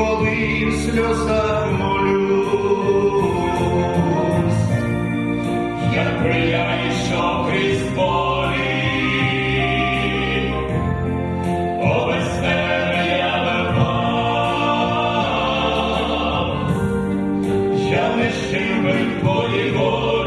коли в сльозах молюсь, я прияє, що крізь болі, о тебе я лепав, я не щемив твої волі.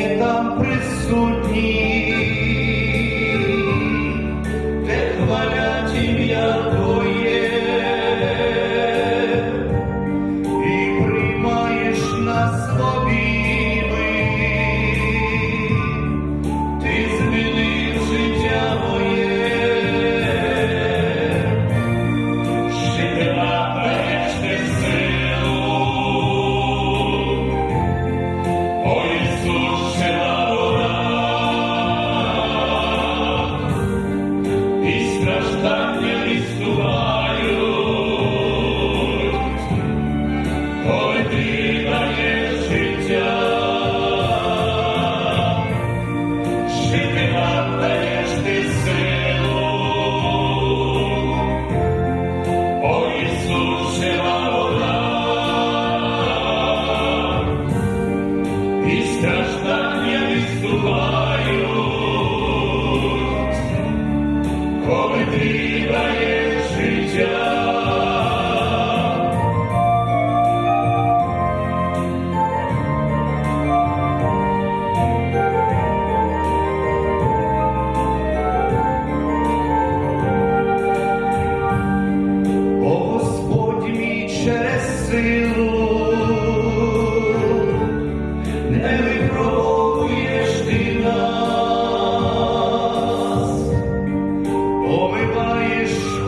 Take the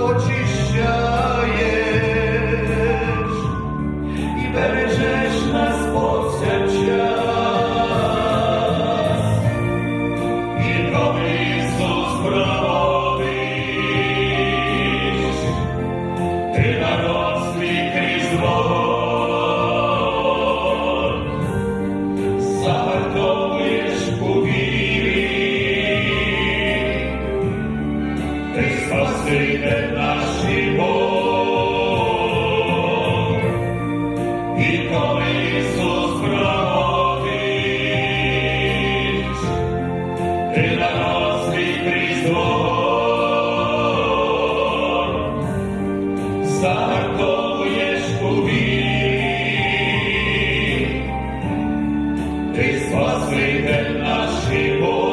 Eccoci Загартовуєш у вірі, ти спаситель наші Бог.